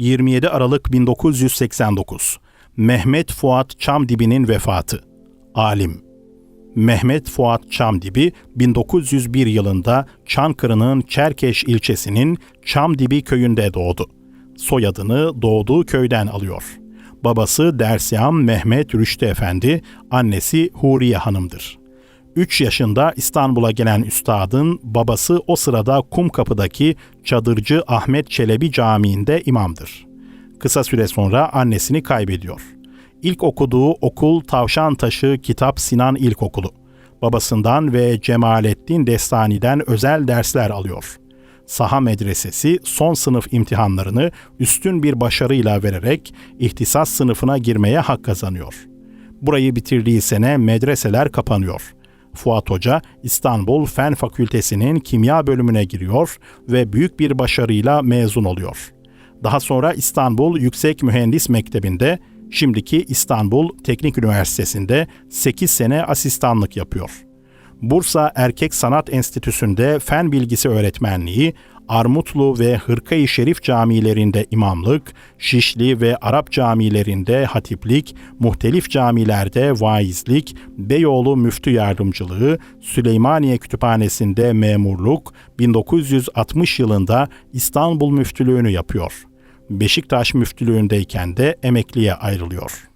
27 Aralık 1989 Mehmet Fuat Çamdibi'nin vefatı. Alim Mehmet Fuat Çamdibi 1901 yılında Çankırı'nın Çerkeş ilçesinin Çamdibi köyünde doğdu. Soyadını doğduğu köyden alıyor. Babası Dersiyam Mehmet Rüştü Efendi, annesi Huriye Hanım'dır. 3 yaşında İstanbul'a gelen üstadın babası o sırada Kumkapı'daki Çadırcı Ahmet Çelebi Camii'nde imamdır. Kısa süre sonra annesini kaybediyor. İlk okuduğu okul Tavşantaşı Kitap Sinan İlkokulu. Babasından ve Cemalettin Destani'den özel dersler alıyor. Saha Medresesi son sınıf imtihanlarını üstün bir başarıyla vererek ihtisas sınıfına girmeye hak kazanıyor. Burayı bitirdiği sene medreseler kapanıyor. Fuat Hoca İstanbul Fen Fakültesi'nin kimya bölümüne giriyor ve büyük bir başarıyla mezun oluyor. Daha sonra İstanbul Yüksek Mühendis Mektebi'nde, şimdiki İstanbul Teknik Üniversitesi'nde 8 sene asistanlık yapıyor. Bursa Erkek Sanat Enstitüsü'nde fen bilgisi öğretmenliği, Armutlu ve Hırkayı Şerif camilerinde imamlık, Şişli ve Arap camilerinde hatiplik, muhtelif camilerde vaizlik, Beyoğlu müftü yardımcılığı, Süleymaniye Kütüphanesi'nde memurluk, 1960 yılında İstanbul müftülüğünü yapıyor. Beşiktaş müftülüğündeyken de emekliye ayrılıyor.